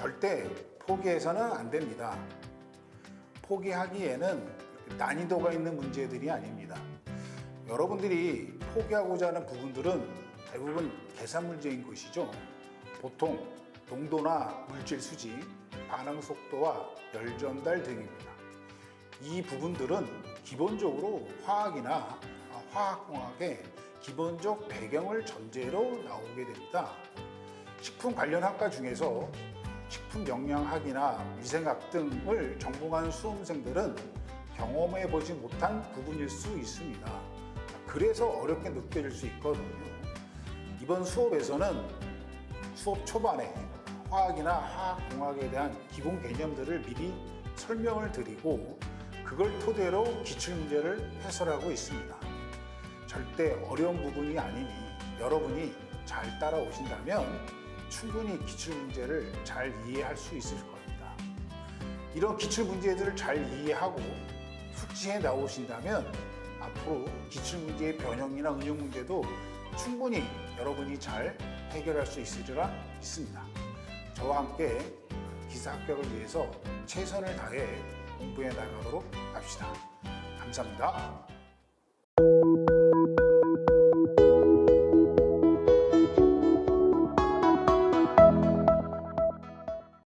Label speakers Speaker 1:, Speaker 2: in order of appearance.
Speaker 1: 절대 포기해서는 안 됩니다. 포기하기에는 난이도가 있는 문제들이 아닙니다. 여러분들이 포기하고자 하는 부분들은 대부분 계산 문제인 것이죠. 보통 농도나 물질 수지, 반응 속도와 열 전달 등입니다. 이 부분들은 기본적으로 화학이나 화학공학의 기본적 배경을 전제로 나오게 됩니다. 식품 관련 학과 중에서 식품 영양학이나 위생학 등을 전공한 수험생들은 경험해 보지 못한 부분일 수 있습니다. 그래서 어렵게 느껴질 수 있거든요. 이번 수업에서는 수업 초반에 화학이나 화학공학에 대한 기본 개념들을 미리 설명을 드리고 그걸 토대로 기출문제를 해설하고 있습니다. 절대 어려운 부분이 아니니 여러분이 잘 따라오신다면 충분히 기출 문제를 잘 이해할 수 있을 겁니다. 이런 기출 문제들을 잘 이해하고 숙지해 나오신다면 앞으로 기출 문제의 변형이나 응용 문제도 충분히 여러분이 잘 해결할 수 있으리라 믿습니다. 저와 함께 기사 합격을 위해서 최선을 다해 공부해 나가도록 합시다. 감사합니다.